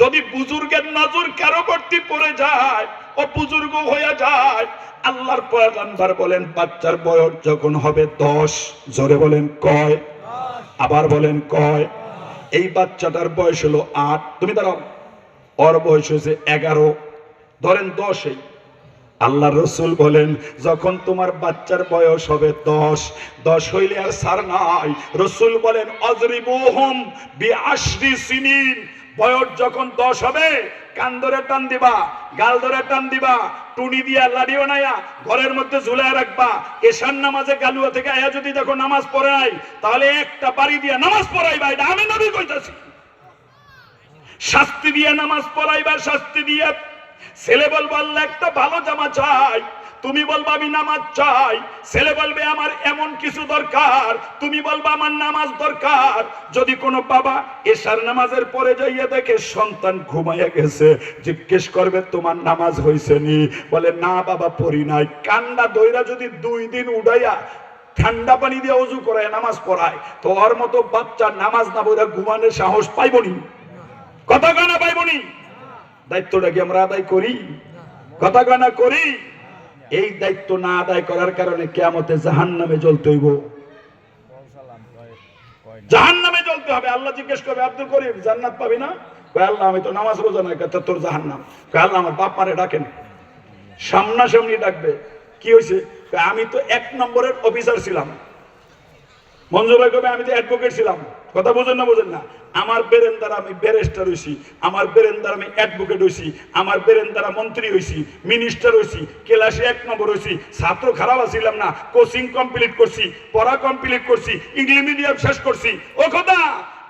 যদি বুজুর্গের নজর কারও বর্তি পড়ে যায়, ও বুজুর্গ হয়ে যায়, আল্লাহর পয়গম্বর বলেন, বাচ্চার বয়স যখন হবে দশ, জোরে বলেন কয়, আবার বলেন কয়, এই বাচ্চাটার বয়স হলো আট, তুমি দাঁড়াও, ওর বয়স হয়েছে এগারো, ধরেন দশই আল্লাহ রসুল বলেন, যখন তোমার বাচ্চার বয়স হবে দশ দশ হইলে আর সার নাই, রসুল বলেন, অজরিবুহুম বি আশরি সিনিন বয়স যখন দশ হবে, কান ধরে টান দিবা, গাল ধরে টান দিবা, টুনি দিয়া লাড়িও নাইয়া ঘরের মধ্যে ঝুলায় রাখবা। এশার নামাজে গালুয়া থেকে আয়া যদি দেখো নামাজ পড়ে নাই, তাহলে একটা বাড়ি দিয়া নামাজ পড়াইবা, এটা আমি নবী কইতাছি। শাস্তি দিয়ে নামাজ পড়াইবার শাস্তি দিয়ে। ছেলে বলব, আল্লাহ একটা ভালো জামা চাই। তুমি বলবা আমি নামাজ চাই। ছেলে বলবে, আমার এমন কিছু দরকার। তুমি বলবা, আমার নামাজ দরকার। যদি কোনো বাবা এশার নামাজের পরে যাইয়া দেখে, সন্তান ঘুমাইয়া গেছে, জিজ্ঞেস করবে, তোমার নামাজ হইছে নি? বলে, না বাবা, পড়ি নাই। কান্না দইরা যদি দুই দিন উড়াইয়া ঠান্ডা পানি দিয়ে অজু করায়, নামাজ পড়ায়, তো ওর মতো বাচ্চা নামাজ না বইরা ঘুমানোর সাহস পাইবনি কথা গানা পাইবনি দায়িত্বটা কি আমরা আদায় করি? কথা গানা করি? এই দায়িত্ব না আদায় করার কারণে কেয়ামতে জাহান নামে জ্বলতে হইব। জাহান নামে জ্বলতে হবে। আল্লাহ জিজ্ঞেস করবে আব্দুল করিম জান্নাত পাবি না? আল্লাহ আমি তো নামাজ রোজা নাই। তোর জাহান নাম আল্লাহ আমার বাপ মারে ডাকেন সামনাসামনি ডাকবে। কি হয়েছে আমি তো এক নম্বরের অফিসার ছিলাম। মঞ্জু ভাই কবে আমি তো অ্যাডভোকেট ছিলাম। কথা বোঝেন না বোঝেন না। আমার বেরেন বেরেন্দার আমি ব্যারিস্টার হইছি, আমার বেরেন্দার আমি অ্যাডভোকেট হইছি, আমার বেরেন্দারা মন্ত্রী হইছি মিনিস্টার হইছি ক্লাসে এক নম্বর হইছি, ছাত্র খারাপ ছিলাম না কোচিং কমপ্লিট করছি, পড়া কমপ্লিট করছি ইংলিশ মিডিয়াম শেষ করছি। ও কথা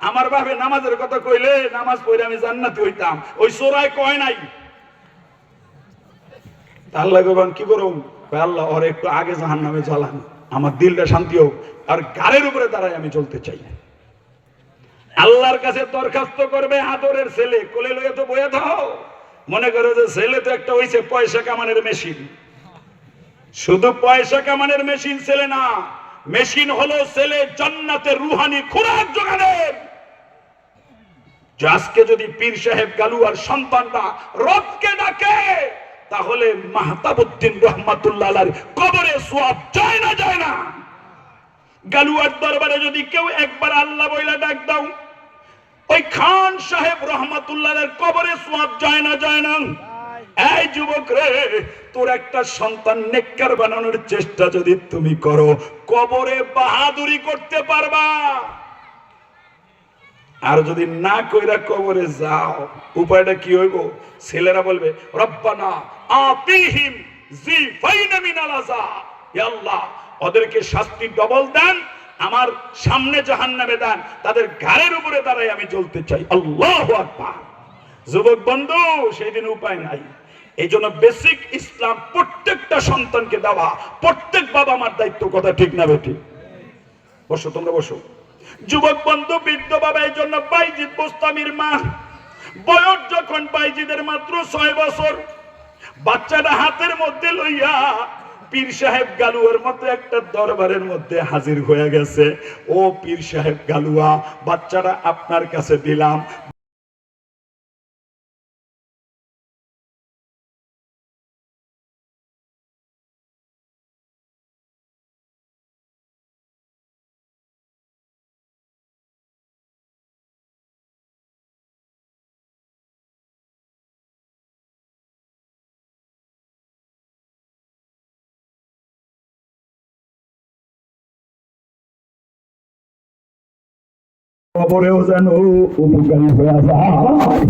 আমার ভাবে নামাজের কথা কইলে নামাজ পড়ে আমি জান্নাতি হইতাম। ওই সোরায় কয় নাই? আল্লাহ ভগবান কি কয়, আল্লাহ, ওর একটু আগে জাহান নামে জ্বালান, আমার দিলটা শান্তি হোক, আর গাড়ির উপরে দাঁড়ায় আমি চলতে চাই। আল্লাহর কাছে দরখাস্ত করবে আদরের ছেলে। কোলে লইয়া তো বয়ে দাও। মনে করো যে ছেলে তো একটা হইছে পয়সা কামানের মেশিন। শুধু পয়সা কামানের মেশিন ছেলে না, মেশিন হলো ছেলে জান্নাতে রুহানি খোরাক জোগানের আজকে যদি পীর সাহেব গালুয়ার সন্তানরা রবকে ডাকে, তাহলে মাহতাবুদ্দিন রহমাতুল্লাহ কবরে সোয়াব যায় না যায় না। গালুয়ার দরবারে যদি কেউ একবার আল্লাহ বইলা ডাক দাও ওই খান সাহেব রহমাতুল্লাহের কবরে সোয়াব যায় না যায় না। এই যুবক রে, তোর একটা সন্তান নেককার বানানোর চেষ্টা যদি তুমি করো, কবরে বাহাদুরি করতে পারবা। আর যদি না কইরা কবরে যাও, উপায়টা কি হইব? ছেলেরা বলবে, রব্বানা আতিহিম জি ফাইনা মিনাল আযাব। আল্লাহ, ওদেরকে শাস্তি ডবল দেন। আমার সামনে জাহান্নামে দেন, তাদের ঘাড়ের উপরে দাঁড়াই আমি জ্বলতে চাই। আল্লাহু যুবক বন্ধু সেই দিন উপায় নাই। এই জন্য বেসিক ইসলাম প্রত্যেকটা সন্তানকে দেওয়া, প্রত্যেক বাবা মার দায়িত্ব কথা ঠিক না বেটি বসো, তোমরা বসো। যুবক বন্ধু, বৃদ্ধ বাবা এই জন্য বাইজিৎ বোস্তামির মা, বয়স যখন বাইজিদের মাত্র ছয় বছর, বাচ্চাটা হাতের মধ্যে লইয়া পীর সাহেব গালুয়ার মতো একটা দরবারের মধ্যে হাজির হয়ে গেছে। ও পীর সাহেব গালুয়া বাচ্চাটা আপনার কাছে দিলাম কবরেও যেন উপকারী হয়ে যায়।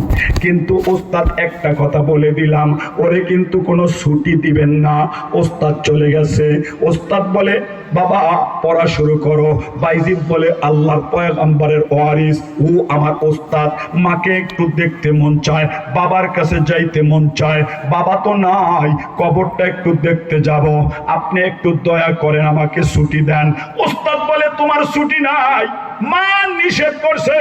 কিন্তু ওস্তাদ একটা কথা বলে দিলাম, ওরে কিন্তু কোনো ছুটি দিবেন না। ওস্তাদ চলে গেছে। ওস্তাদ বলে, বাবা, পড়া শুরু করো। বাইজিদ বলে, আল্লাহর পয়গম্বরের ওয়ারিস, ও আমার ওস্তাদ, মাকে একটু দেখতে মন চায়, বাবার কাছে যাইতে মন চায়। বাবা তো নাই, কবরটা একটু দেখতে যাব। আপনি একটু দয়া করেন আমাকে ছুটি দেন। ওস্তাদ বলে, তোমার ছুটি নাই। মা নিষেধ করছে।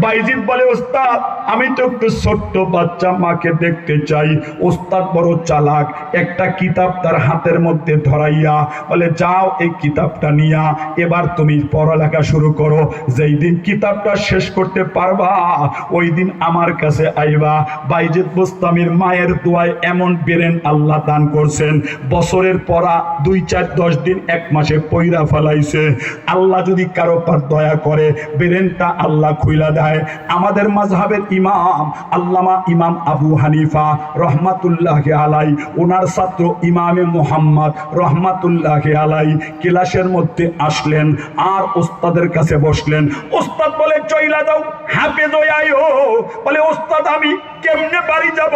বাইজিদ বলে ওস্তাদ আমি তো একটু ছোট্ট বাচ্চা মাকে দেখতে চাই। ওস্তাদ বড় চালাক, একটা কিতাব তার হাতের মধ্যে ধরাইয়া বলে, যাও এই কিতাবটা নিয়া, এবার তুমি পড়ালেখা শুরু করো। যেই দিন কিতাবটা শেষ করতে পারবা, ওই দিন আমার কাছে আইবা। বাইজিদ বুস্তামির মায়ের দোয়ায় এমন বেরেন আল্লাহ দান করছেন, বছরের পরা দুই চার দশ দিন এক মাসে পইরা ফেলাইছে। আল্লাহ যদি কারও পার দয়া করে, বেরেনটা আল্লাহ খুইলা দেয়। আমাদের মাঝহাবের ইমাম, আল্লামা ইমাম আবু হানিফা রহমাতুল্লাহ আলাই ওনার ছাত্র ইমামে মোহাম্মদ রহমাতুল্লাহ আলাই ক্লাসের মধ্যে আসলেন আর ওস্তাদের কাছে বসলেন। ওস্তাদ বলে, চইলা যাও, হাফেজ আইও। বলে, ওস্তাদ, আমি কেমনে বাড়ি যাব?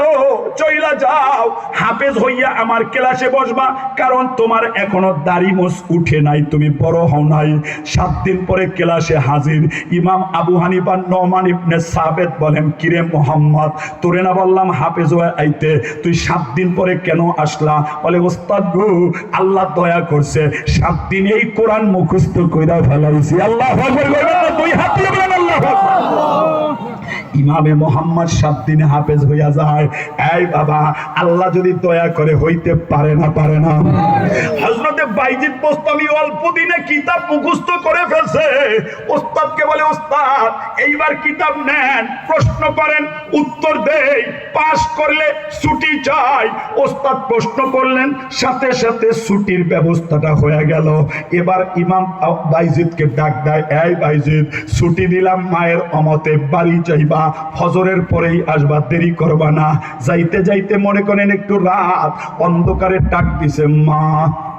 চইলা যাও। হাফেজ হইয়া আমার ক্লাসে বসবা, কারণ তোমার এখনও দাড়ি মোস উঠে নাই, তুমি বড় হও নাই। সাত দিন পরে ক্লাসে হাজির। ইমাম আবু হানিফা নমান ইবনে সাবেদ বলেন, কিরে মোহাম্মদ, তোরে না বললাম হাফেজ হয়ে আইতে। তুই সাত দিন পরে কেন আসলা? বলে, ওস্তাদ গু, আল্লাহ দয়া করছে। সাত দিন এই কোরআন মুখস্থ কইরা ফেলাইছি। আল্লাহ দুই হাত বলেন, আল্লাহ ইমামে মোহাম্মদ সাত দিনে হাফেজ হইয়া যায়। এই বাবা, আল্লাহ যদি দয়া করে হইতে পারে না পারে না। হজরতে কিতাব মুখস্থ করে ফেলছে। ওস্তাদকে বলে, ওস্তাদ, এইবার কিতাব নেন, প্রশ্ন করেন, উত্তর দেই, পাশ করলে ছুটি চাই। ওস্তাদ প্রশ্ন করলেন, সাথে সাথে ছুটির ব্যবস্থাটা হয়ে গেল। এবার ইমাম বাইজিদকে ডাক দেয়, এই বাইজিদ, ছুটি দিলাম, মায়ের অমতে বাড়ি যাইবা, ফজরের পরেই আসবা, দেরি করবা না। যাইতে যাইতে মনে করেন একটু রাত, অন্ধকারে ডাক দিছে, মা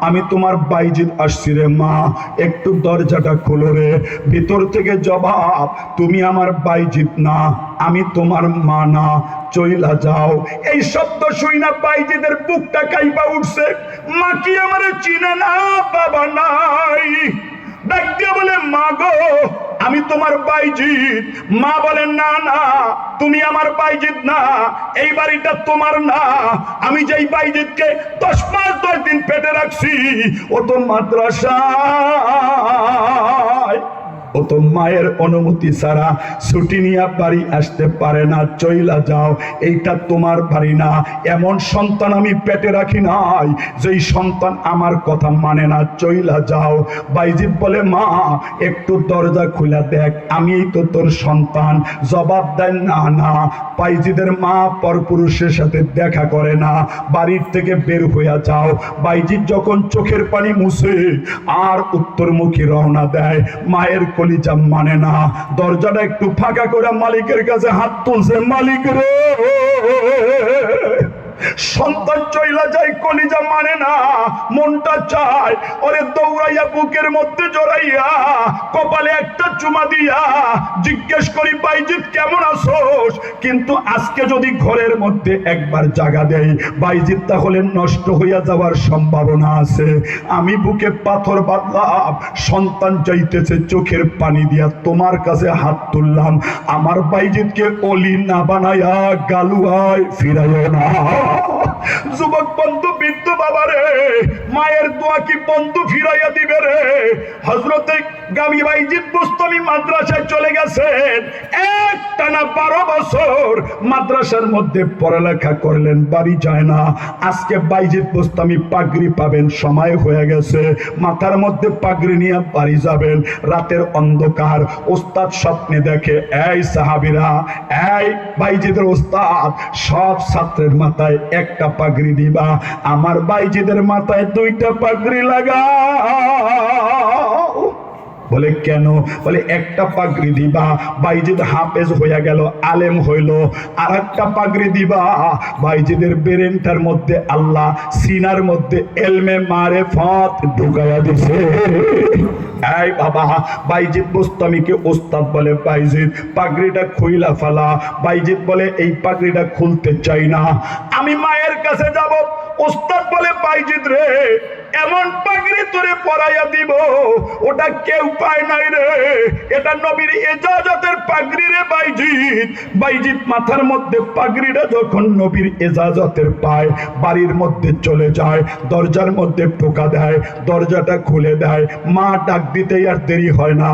আমি তোমার বাইজিদ আসছি রে মা। একটু দরজাটা খোলো রে। ভিতর থেকে জবাব, তুমি আমার বাইজিত না, আমি তোমার মা না। চইলা যাও। এই শব্দ শুই না বাইজিদের বুকটা কাইবা উঠছে। মা কি আমার চিনে না? বাবা নাই। ডাক দিয়ে বলে, মা গো আমি তোমার বাইজিৎ। মা বলেন, না না, তুমি আমার বাইজিৎ না। এই বাড়িটা তোমার না। আমি যেই বাইজিৎকে দশ মাস দশ দিন পেটে রাখছি, ও তো মাদ্রাসায়। ও তো মায়ের অনুমতি ছাড়া ছুটি নিয়ে বাড়ি আসতে পারে না, চইলা যাও। এইটা তোমার বাড়ি না। এমন সন্তান আমি পেটে রাখি নাই, যেই সন্তান আমার কথা মানে না, চইলা যাও। বাইজিৎ বলে, মা, একটু দরজা খুলে দেখ আমি তো তোর সন্তান। জবাব দেন না না। বাইজিদের মা পরপুরুষের সাথে দেখা করে না, বাড়ির থেকে বের হইয়া যাও। বাইজিৎ যখন চোখের পানি মুছে, আর উত্তরমুখী রওনা দেয়, মায়ের কলিজা মানে না। দরজাটা একটু ফাঁকা করে মালিকের কাছে হাত তুলছে। মালিক রে! সন্তান চইলা যায়, কলিজা মানে না, মনটা চায়। ওরে দৌড়াইয়া বুকের মধ্যে জড়াইয়া, কপালে একটা চুমা দিয়া জিজ্ঞেস করি, বাইজিৎ, কেমন আছোস? কিন্তু আজকে যদি ঘরের মধ্যে একবার জাগা দেয় বাইজিৎ তাহলে নষ্ট হইয়া যাওয়ার সম্ভাবনা আছে। আমি বুকে পাথর বাঁধলাম, সন্তান চাইতেছে চোখের পানি দিয়া তোমার কাছে হাত তুললাম। আমার বাইজিৎকে অলি না বানায়া গালুয়ায় ফিরাইও না। যুবক বন্ধু, বৃদ্ধ বাবা রে মায়ের দোয়া কি বন্ধু ফিরাইয়া দিবে রে? হজরতে গামী বাইজিৎ বুস্তমি মাদ্রাসায় চলে গেছেন। এক টানা বারো বছর মাদ্রাসার মধ্যে পড়ালেখা করলেন, বাড়ি যায় না। আজকে বাইজিৎ বুস্তামি পাগড়ি পাবেন, সময় হয়ে গেছে। মাথার মধ্যে পাগড়ি নিয়ে বাড়ি যাবেন। রাতের অন্ধকার, ওস্তাদ স্বপ্নে দেখে, এই সাহাবিরা, এই বাইজিদের ওস্তাদ, সব ছাত্রের মাথায় একটা পাগড়ি দিবা আমার বাইজিদের মাথায় দুইটা পাগড়ি লাগা। বলে, কেন? বলে, একটা পাগড়ি দিবা। বাইজিদ হাফেজ হইয়া গেল, আলেম হইল। আর একটা পাগড়ি দিবা। বাইজিদের বেরেনটার মধ্যে আল্লাহ সিনার মধ্যে এলমে মারে ফত ঢুকাইয়া দিছে। এই বাবা, বাইজিদ বুস্তামিকে ওস্তাদ বলে, বাইজিদ, পাগড়িটা খুইলা ফেলা। বাইজিদ বলে, এই পাগড়িটা খুলতে চাই না। আমি মায়ের কাছে যাব। ওস্তাদ বলে, বাইজিদ রে এমন পাগড়ি তোরে পরাইয়া দিব, ওটা কেউ পায় নাই রে। এটা নবীর এজাজতের পাগড়ি রে বাইজিদ বাইজিদ মাথার মধ্যে পাগড়িটা যখন নবীর এজাজতের পায়, বাড়ির মধ্যে চলে যায়, দরজার মধ্যে টোকা দেয়, দরজাটা খুলে দেয়, মা ডাক দিতেই আর দেরি হয় না।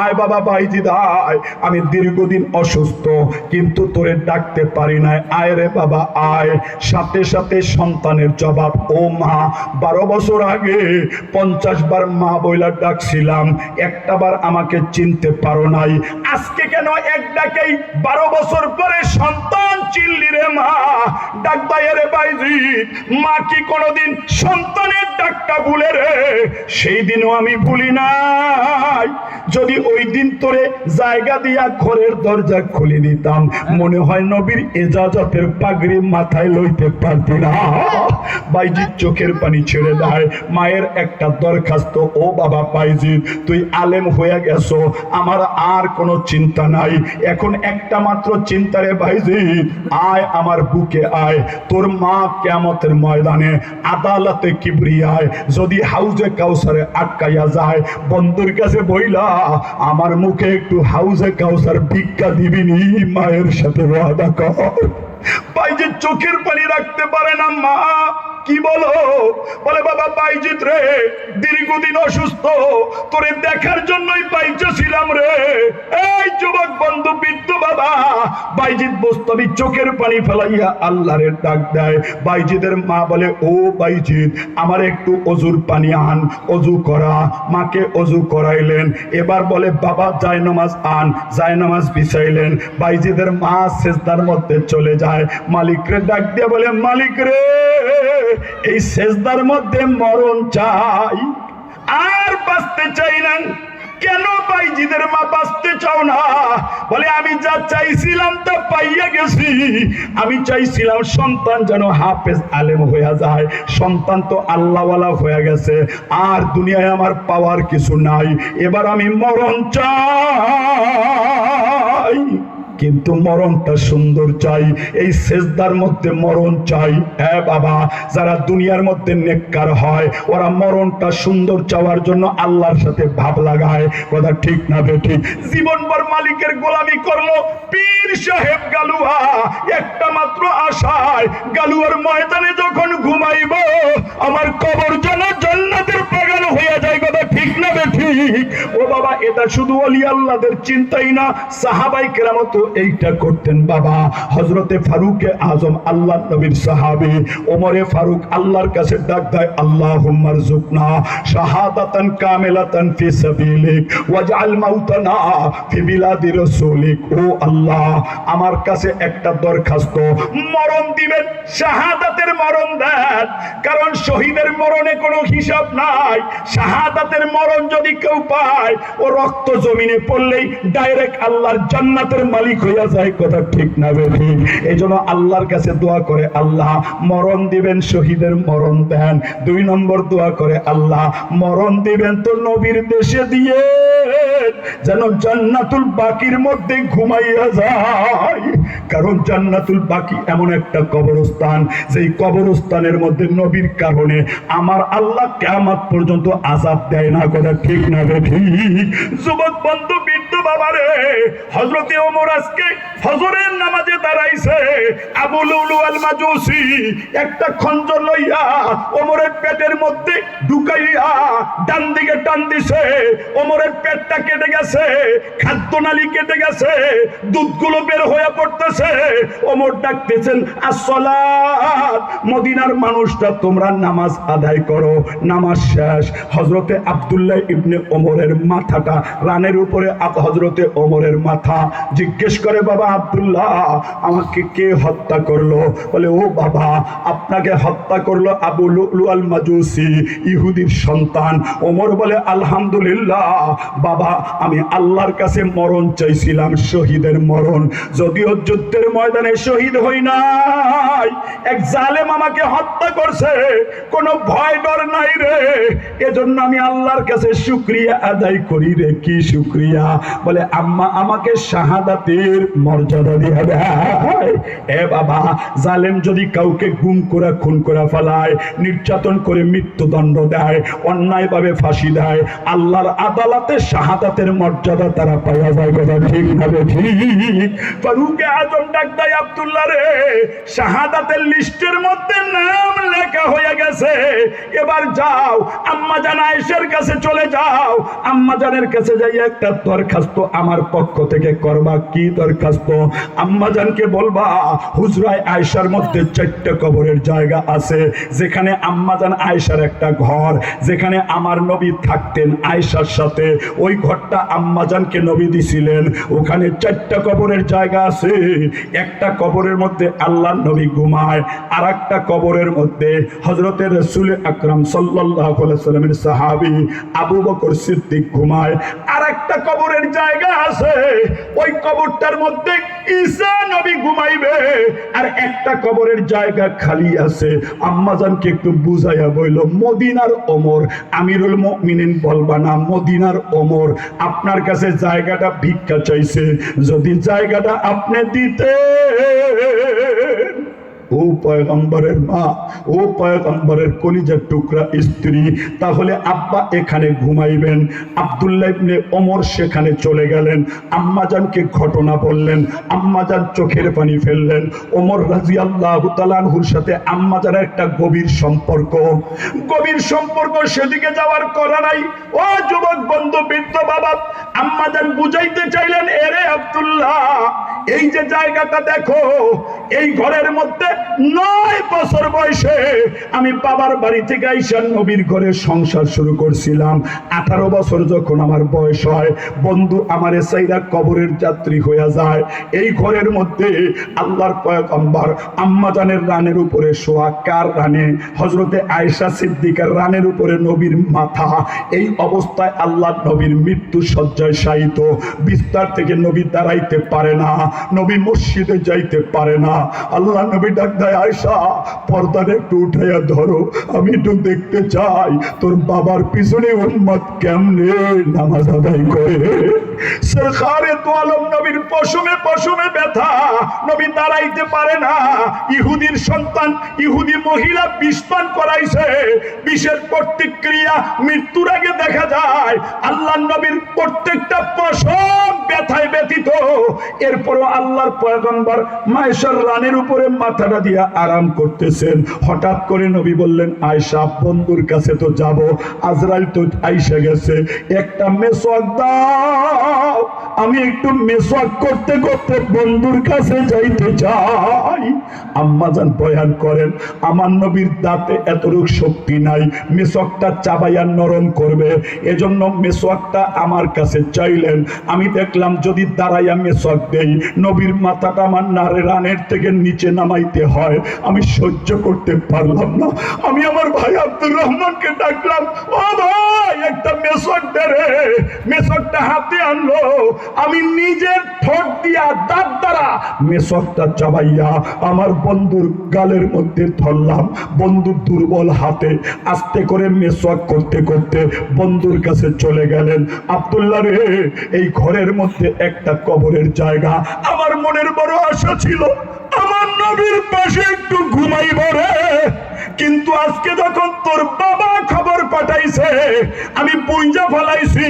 আয় বাবা বাইজিদ আয়। আমি দীর্ঘদিন অসুস্থ, কিন্তু তোরে ডাকতে পারি না আয় রে বাবা, আয়। সাথে সাথে সন্তানের জবাব, ও মা, বারো বছর আগে পঞ্চাশ বার মা বইলার ডাকছিলাম, একটা বার আমাকে চিনতে পারো নাই। আজকে কেন এক ডাকেই বারো বছর পরে সন্তান চিল্লি রে মা? ডাক রে বাইজি, মা কি কোনোদিন সন্তানের ডাকটা ভুলে রে? সেই দিনও আমি ভুলি নাই। যদি ওই দিন তোরে জায়গা দিয়া ঘরের দরজা খুলে দিতাম, মনে হয় নবীর এজাজতের পাগড়ি মাথায় লইতে পারতি না। বাইজিৎ চোখের পানি ছেড়ে দেয়, মায়ের একটা দরখাস্ত, ও বাবা বাইজিৎ তুই আলেম হয়ে গেছো, আমার আর কোনো চিন্তা নাই। এখন একটা মাত্র চিন্তারে বাইজিৎ আয় আমার বুকে আয়, তোর মা কেমতের ময়দানে আদালতে কিবরিয়ায়, যদি হাউজে কাউসারে আটকাইয়া যায়, বন্ধুর কাছে বইলা আমার মুখে একটু হাউজে কাউসার ভিক্ষা দিবিনি, মায়ের সাথে ওয়াদা কর। ভাই যে চোখের পানি রাখতে পারে না, মা। কি বলো? বলে, বাবা, বাইজিৎ রে, দীর্ঘদিন অসুস্থ। তোরে দেখার জন্যই পাইতেছিলাম রে। এই যুবক বন্ধু বিদ্যু বাবা, বাইজিৎ বস্তবি চোখের পানি ফেলাইয়া আল্লাহরে ডাক দেয়। বাইজিদের মা বলে, ও বাইজিৎ, আমার একটু অজুর পানি আন, অজু করা। মাকে অজু করাইলেন। এবার বলে, বাবা, যায় নামাজ আন, যায় নামাজ বিছাইলেন। বাইজিদের মা সেজদার মধ্যে চলে যায়। মালিক রে ডাক দিয়ে বলে, মালিক রে এই সেজদার মধ্যে মরণ চাই। আর বাঁচতে চাই না। কেন বাইজিদের মা বাঁচতে চাও না? বলে, আমি যা চাইছিলাম তা পাইয়া গেছি। আমি চাইছিলাম সন্তান যেন হাফেজ আলেম হয়ে যায়। সন্তান তো আল্লাহওয়ালা হয়ে গেছে। আর দুনিয়ায় আমার পাওয়ার কিছু নাই। এবার আমি মরণ চাই। কিন্তু মরণটা সুন্দর চাই। এই সেজদার মধ্যে মরণ চাই। হ্যাঁ বাবা, যারা দুনিয়ার মধ্যে নেককার হয়, ওরা মরণটা সুন্দর চাওয়ার জন্য আল্লাহর সাথে ভাব লাগায়। কথা ঠিক না বে ঠিক? জীবনভর মালিকের গোলামি করল পীর সাহেব গালুয়া। একটা মাত্র আশায় গালুয়ার ময়দানে যখন ঘুমাইব, আমার কবর যেন জান্নাতের বাগান হইয়া যায় কথা ঠিক না বে ঠিক ও বাবা, এটা শুধু অলি আল্লাহদের চিন্তাই না, সাহাবাই কেরামত এইটা করতেন, বাবা। হজরতে ফারুকে আজম আল্লাহ নবীর সাহাবি। ওমরে ফারুক আল্লাহর কাছে ডাক দেয় আল্লাহ হুম্মার জুকনা শাহাদাতান কামিলাতান ফি সাবিলিক, ওয়াজআল মাউতানা ফি বিলাদি রাসূলিক। ও আল্লাহ, আমার কাছে একটা দরখাস্ত, মরণ দিবেন, শাহাদাতের মরণ দেন। কারণ শহীদের মরণে কোনো হিসাব নাই, শাহাদাতের মরণ যদি কেউ পায়, ও রক্ত জমিনে পড়লেই ডাইরেক্ট আল্লাহর জান্নাতের মালিক হইয়া যায়, কথা ঠিক না বেঠিক এই জন্য আল্লাহর কাছে দোয়া করে আল্লাহ, মরণ দিবেন, শহীদের মরণ দেন। দুই নম্বর দোয়া করে আল্লাহ, মরণ দিবেন তো নবীর দেশে দিয়ে। যেন জান্নাতুল বাকির মধ্যে ঘুমাইয়া যায়। কারণ জান্নাতুল বাকি এমন একটা কবরস্থান, যেই কবরস্থানের মধ্যে নবীর কারণে আমার আল্লাহ কেমন পর্যন্ত আজাব দেয় না কথা ঠিক না বে ঠিক? যুবক বন্ধু বৃদ্ধ বাবারে, হজরতে ওমর আজকে ফজরের নামাজে দাঁড়াইছে। মাজুসি একটা খঞ্জর লইয়া ওমরের পেটের মধ্যে ঢুকাইয়া ডান দিকে টান দিছে। ওমরের পেটটা কেটে গেছে কেটে গেছে, দুধগুলো বের হয়ে পড়তেছে। ওমর ডাকতেছেন, আসসালাত, মদিনার মানুষটা, তোমরা নামাজ আদায় করো, নামাজ শেষ। হজরতে আব্দুল্লাহ ইবনে ওমরের মাথাটা রানের উপরে আপ- হজরতে ওমরের মাথা জিজ্ঞেস করে, বাবা আব্দুল্লাহ, আমাকে কে হত্যা করল? বলে, ও বাবা, আপনাকে হত্যা করল আবু লুলু আল মাজুসি ইহুদির সন্তান। ওমর বলে, আলহামদুলিল্লাহ, বাবা, আমি আল্লাহর কাছে মরণ চাইছিলাম, শহীদের মরণ। যদিও যুদ্ধের ময়দানে শহীদ হই নাই, এক জালেম আমাকে হত্যা করছে, কোনো ভয় ডর নাই রে। এজন্য আমি আল্লাহর কাছে শুক্রিয়া আদায় করি রে, কি শুক্রিয়া? বলে, আম্মা, আমাকে শাহাদাতের মর্যাদা দিয়ে দেয় এ বাবা, জালেম যদি কাউকে গুম করে, খুন করে ফেলায়, নির্যাতন করে মৃত্যুদণ্ড দেয়, অন্যায়ভাবে ফাঁসি দেয়, আল্লাহর আদালতে শাহাদাতের মর্যাদা তারা পাওয়া যায় কথা ঠিক না ঠিক? ফারুকে আজম ডাক দেয়, আব্দুল্লাহ রে, শাহাদাতের লিস্টের মধ্যে নাম লেখা হয়ে গেছে। এবার যাও, আম্মা জান আয়েশার কাছে চলে যাও। আম্মা জানের কাছে যাই একটা দরখাস্ত আমার পক্ষ থেকে করবা, কি দরখাস্ত? আম্মা জানকে বলবা, হুজরায় আয়েশার মধ্যে চারটে কবরের জায়গা আছে, যেখানে আম্মা জান আয়েশার একটা ঘর, যেখানে আমার নবী থাকতেন আয়েশার সাথে। ওই ঘরটা আম্মা জানকে নবী দিছিলেন। ওখানে চারটা কবরের জায়গা আছে। একটা কবরের মধ্যে আল্লাহ নবী ঘুমায় আর একটা কবরের মধ্যে হজরতের রসুল আকরাম সাল্লাহ সাল্লামের সাহাবি আবু বকর সিদ্দিক ঘুমায় একটা কবরের জায়গা আছে। ওই কবরটার মধ্যে ঈসা নবী ঘুমাইবে। আর একটা কবরের জায়গা খালি আছে। আম্মাজানকে একটু বুঝাইয়া বইল, মদিনার ওমর, আমিরুল মুমিনিন বলবা না, মদিনার ওমর, আপনার কাছে জায়গাটা ভিক্ষা চাইছে। যদি জায়গাটা আপনি দিতে ও পয়গম্বরের মা, ও পয়গম্বরের কলিজার টুকরা স্ত্রী, তাহলে আব্বা এখানে ঘুমাইবেন, আব্দুল্লাহ ইবনে ওমর সেখানে চলে গেলেন আম্মাজানকে ঘটনা বললেন আম্মাজান চোখের পানি ফেললেন, ওমর রাজিয়াল্লাহু তাআলাহুর সাথে আম্মাজানের একটা গভীর সম্পর্ক। গভীর সম্পর্ক সেদিকে যাওয়ার করা নাই। ও যুবক বন্ধু, বৃদ্ধ বাবা আম্মাজান বুঝাইতে চাইলেন, এরে আব্দুল্লাহ এই যে জায়গাটা দেখো, এই ঘরের মধ্যে নয় বছর বয়সে আমি বাবার বাড়ি থেকে আইসার নবীর ঘরে সংসার শুরু করছিলাম। আঠারো বছর যখন আমার বয়স হয়, বন্ধু আমার সাইরা কবরের যাত্রী হয়ে যায়। এই ঘরের মধ্যে আল্লাহর পয়গম্বর আম্মাজানের রানের উপরে শোয়া কার রানে? হজরতে আয়েশা সিদ্দিকার রানের উপরে নবীর মাথা। এই অবস্থায় আল্লাহ নবীর মৃত্যু সজ্জায় শায়িত। বিস্তার থেকে নবী দাঁড়াইতে পারে না। নবী মসজিদে যাইতে পারে না। আল্লাহ নবী ডাক দেয় আয়সা পর্দাটা একটু উঠাইয়া ধরো। আমি একটু দেখতে চাই, তোর বাবার পিছনে উম্মত কেমনে নামাজ আদায় করে? সন্তান, ইহুদি মহিলা করাইছে। প্রতিক্রিয়া মৃত্যুর আগে দেখা যায়। আল্লাহ নবীর প্রত্যেকটা পশম ব্যথায় ব্যতীত এরপরও আল্লাহর পয়গম্বর মায়েশার রানের উপরে মাথাটা দিয়ে আরাম করতেছেন। হঠাৎ করে নবী বললেন আয়সা বন্ধুর কাছে তো যাব। আজরাইল তো আইসা গেছে। একটা মেসওয়াক দাও। আমি একটু মেসওয়াক করতে করতে বন্ধুর কাছে যাইতে চাই। আম্মাজান বয়ান করেন, আমার নবীর দাঁতে এতটুক শক্তি নাই। মেসওয়াকটা চাবাইয়া নরম করবে। এজন্য মেসওয়াকটা আমার কাছে চাইলেন। আমি দেখলাম যদি দাঁড়াইয়া মেসওয়াক দেই, নবীর মাথাটা আমার নারে রানের থেকে নিচে নামাইতে হয়, আমি সহ্য করতে পারলাম না। আমি আমার ভাই আব্দুর রহমানকে ডাকলাম, ও ভাই, একটা মেসক রে। মেসকটা হাতে আনলো। আমি নিজের ঠোঁট দিয়া দাঁত দ্বারা মেসকটা চাবাইয়া আমার বন্ধুর গালের মধ্যে ধরলাম। বন্ধুর দুর্বল হাতে আস্তে করে মেসওয়াক করতে করতে বন্ধুর কাছে চলে গেলেন। আব্দুল্লাহ রে, এই ঘরের মধ্যে একটা কবরের জায়গা। আমার মনের বড় আশা ছিল আমার নবীর পাশে একটু ঘুমাইব রে। কিন্তু আজকে যখন তোর বাবা খবর পাঠাইছে, আমি পুঞ্জা ফলাইছি।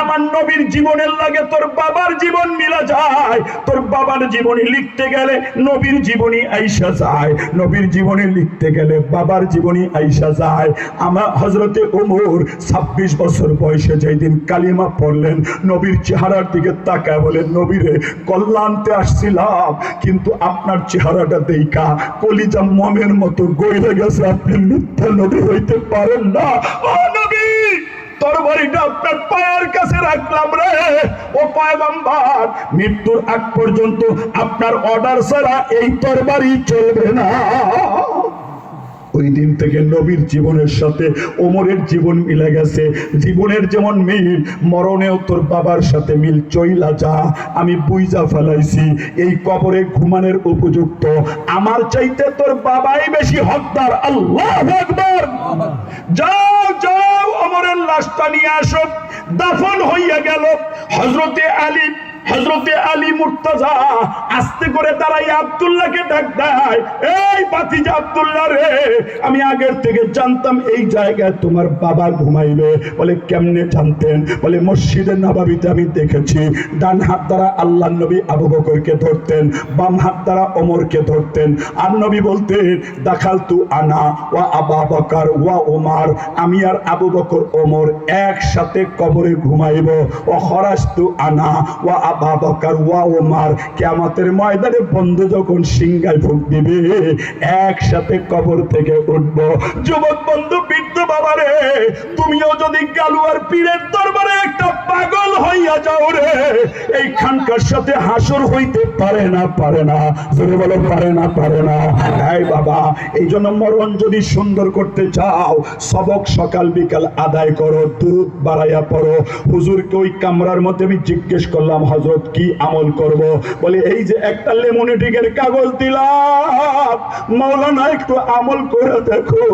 আমার নবীর জীবনের লাগে তোর বাবার জীবন মিলা যায়। তোর বাবার জীবনী লিখতে গেলে নবীর জীবনী আইসা যায়। নবীর জীবনী লিখতে গেলে বাবার জীবনী আইসা যায়। আমার হজরতে ওমর ছাব্বিশ বছর বয়সে যেই দিন কালিমা পড়লেন, নবীর চেহারার দিকে তাকায় বলে, নবীরে, কল্যাণতে আসছিলাম, কিন্তু আপনার চেহারাটা দেইকা কলিজা মমের মতো গইলে গেছে। আপনি মিথ্যা নবী হইতে পারেন না। তরবারিটা আপনার কাছে রাখলাম রে। ও মৃত্যুর পর্যন্ত আপনার অর্ডার ছাড়া এই তরবারি চলবে না। ওই দিন থেকে নবীর জীবনের সাথে ওমরের জীবন মিলে গেছে। জীবনের যেমন মিল, মরণেও তোর বাবার সাথে মিল। চইলা যা, আমি বুইজা ফেলাইছি। এই কবরে ঘুমানের উপযুক্ত। আমার চাইতে তোর বাবাই বেশি হকদার। আল্লাহ আকবার। যাও যাও অমরের লাশটা নিয়ে আসো। দাফন হইয়া গেল। হজরতে আলী হজরতে আলী মুর্তাজা আস্তে করে দাঁড়াই আব্দুল্লাহকে ডাক দেয়, এই বাতিজা আব্দুল্লাহ রে, আমি আগের থেকে জানতাম এই জায়গায় তোমার বাবা ঘুমাইবে। বলে, কেমনে জানতেন? বলে, মসজিদে নবাবিতে আমি দেখেছি, ডান হাত দ্বারা আল্লাহ নবী আবু বকরকে ধরতেন, বাম হাত দ্বারা ওমরকে ধরতেন। আর নবী বলতেন দেখাল তু আনা ওয়া আবা বকর ওয়া ওমার, আমি আর আবু বকর ওমর একসাথে কবরে ঘুমাইব। ও খরাস্তু আনা ওয়া আবা ময়দানে বন্ধু যখন সিংহায় ফুক দিবে, একসাথে কবর থেকে উঠবো। যুবক বন্ধু, বৃদ্ধ বাবারে, তুমিও যদি গালুয়ার পীরের দরবারে একটা পাগল হইয়া যাও রে। এই খানকার সাথে হাসর হইতে পারে না পারে না। জোরে বলো, পারে না পারে না। এই বাবা এই জন্য মরণ যদি সুন্দর করতে চাও, সবক সকাল বিকাল আদায় করো, দুরুদ বাড়াইয়া পড়ো। হুজুরকে ওই কামরার মধ্যে আমি জিজ্ঞেস করলাম হজরত কি আমল করব? বলে, এই যে একটা লেমনেটিকের কাগজ দিলাম। মৌলানা, একটু আমল করে দেখো।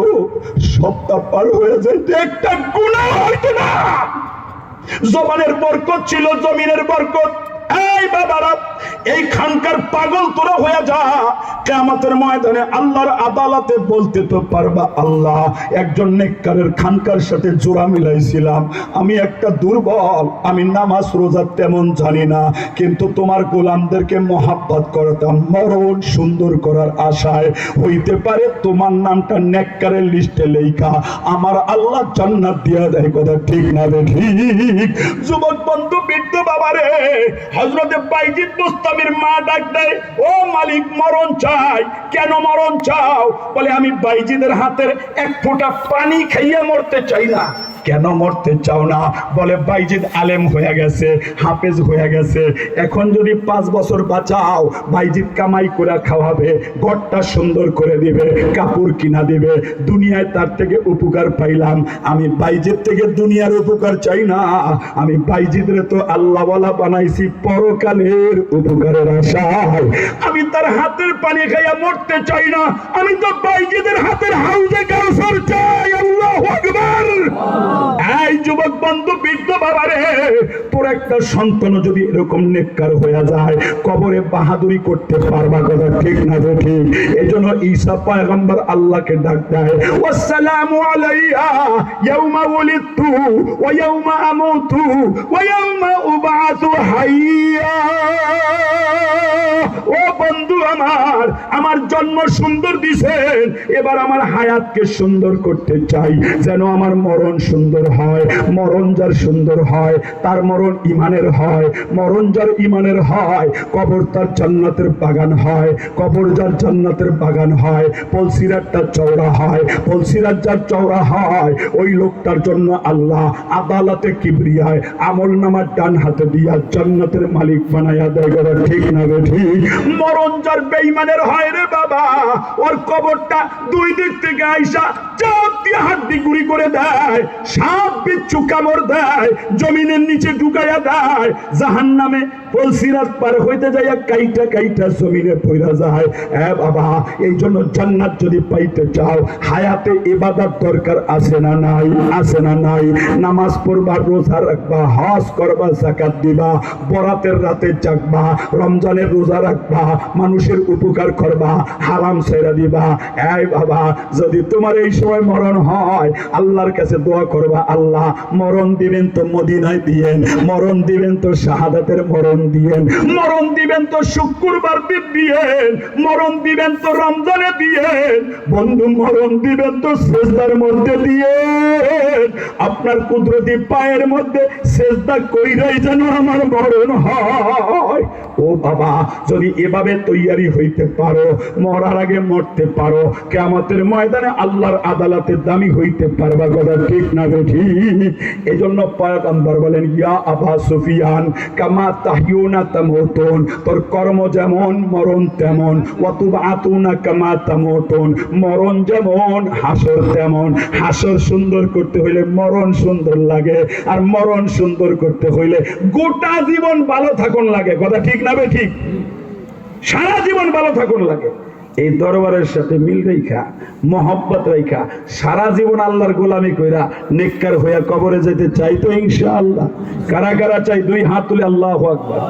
সপ্তাহ পার হয়ে যাইতে একটা গুণা হইতো না। জবানের বরকত ছিল জমিনের বরকত। এই বাবারা এই খানকার পাগল তোরা হয়ে যা। ময়দানে আল্লাহর আদালতে বলতে তো পারবা আল্লাহ, একজন নেককারের খানকার সাথে জোড়া মিলাইছিলাম। আমি একটা দুর্বল, আমি নামাজ রোজা তেমন জানি না, কিন্তু তোমার গোলামদেরকে মহাব্বত করতাম, মরণ সুন্দর করার আশায়। হইতে পারে তোমার নামটা নেককারের লিস্টে লেখা আমার আল্লাহ জান্নাত দিয়া দেয়, কথা ঠিক না রে ঠিক? যুবক বন্ধু, বৃদ্ধ বাবারে হজরতে বাইজিদ মুস্তামির মা ডাক দেয়, ও মালিক, মরণ চাই। কেন মরণ চাও? বলে, আমি বাইজিদের হাতের এক ফোঁটা পানি খাইয়ে মরতে চাই না। কেন মরতে চাও না? বলে বাইজিদ আলেম হয়ে গেছে, হাফেজ হয়ে গেছে। এখন যদি পাঁচ বছর বাঁচাও, বাইজিদ কামাই করে খাওয়াবে, ঘরটা সুন্দর করে দিবে, কাপড় কিনা দিবে। দুনিয়ায় তার থেকে উপকার পাইলাম। আমি বাইজিদ থেকে দুনিয়ার উপকার চাই না। আমি বাইজিদের তো আল্লাহওয়ালা বানাইছি পরকালের উপকারের আশায়। আমি তার হাতের পানি খাইয়া মরতে চাই না। আমি তো বাইজিদের হাতের হাউজে কাউসার চাই। আল্লাহ আকবার। এই যুবক বন্ধু, বৃদ্ধ বাবারে, তোর একটা সন্তান যদি এরকম নেককার হয়ে যায়, কবরে বাহাদুরি করতে পারবা কথা ঠিক না রে ঠিক? এই জন্য ঈসা পয়গম্বর আল্লাহকে ডাক দেয়, ওয়াসসালামু আলাইয়া ইয়াউমা ওয়ালিদতু ওয়া ইয়াউমা আমুতু ওয়া ইয়াউমা উবআতু হাইয়া। ও বন্ধু আমার আমার জন্ম সুন্দর দিছেন। এবার আমার হায়াতকে সুন্দর করতে চাই, যেন আমার মরণ সুন্দর হয়, মরণ যার সুন্দর হয়, তার মরণ ইমানের হয়, মরণ যার ইমানের হয়, কবর তার জান্নাতের বাগান হয়, কবর যার জান্নাতের বাগান হয় পলসিরাতটা চওড়া হয়, পলসিরাত যার চওড়া হয়, ওই লোকটার জন্য আল্লাহ আদালতে কিবরিয়ায় আমল নামার ডান হাতে দিয়া জান্নাতের মালিক বানায়া দেয় ঠিক না ঠিক? মরণ যার বেইমানের হয় রে বাবা। ওর কবরটা দুই দিক থেকে আইসা চাপ দিয়ে হাড্ডি গুড়ি করে দেয়, সাপ বিচ্ছু কামড় দেয়, জমিনের নিচে ঢুকাইয়া দেয় জাহান নামে পলসিরাত পার হইতে যাইয়া কাইটা কাইটা জমিনে পইরা যায়। এ বাবা, এই জন্য জান্নাত যদি পাইতে চাও, হায়াতে ইবাদত দরকার আছে না নাই? আছে না নাই? নামাজ পড়বা, রোজা রাখবা, হজ করবা জাকাত দিবা, বরাতের রাতে জাগবা, রমজানের রোজা রাখবা, মানুষের উপকার করবা, হারাম ছেড়ে দিবা। এই বাবা, যদি তোমার এই সময় মরণ হয়, আল্লাহর কাছে দোয়া করবা, আল্লাহ, মরণ দিবেন তো মদিনায় দিয়েন, মরণ দিবেন তো শাহাদাতের মরণ দিয়েন। মরণ দিবেন তো শুক্রবার দিন দিয়েন। মরণ দিবেন তো রমজানে দিয়েন। বন্ধু, মরণ দিবেন তো শেষদার মধ্যে দিয়ে আপনার কুদরতি পায়ের মধ্যে শেষদা কইরাই যেন আমার মরণ হয়। ও বাবা, যদি এভাবে তৈয়ারি হইতে পারো, মরার আগে মরতে পারো কেমতের ময়দানে আল্লাহর আদালতে দামি হইতে পারবা কথা ঠিক না ঠিক? এই জন্য পয়গম্বর বলেন, ইয়া আবা সুফিয়ান, কামা তাহিউনা তামুতুন তোর কর্ম যেমন, মরণ তেমন ওয়াতুব আতুনা কামা তামুতুন মরণ যেমন, হাসর তেমন। হাসর সুন্দর করতে হইলে মরণ সুন্দর লাগে, আর মরণ সুন্দর করতে হইলে গোটা জীবন ভালো থাকুন লাগে কথা ঠিক না ঠিক। সারা জীবন ভালো থাকুন লাগে। এই দরবারের সাথে মিল রেখা, মহব্বত রেখা, সারা জীবন আল্লাহর গোলামি কইরা নেককার হইয়া কবরে যেতে চাই তো ইনশাআল্লাহ। কারা কারা চাই? দুই হাত তুলে আল্লাহ আকবার।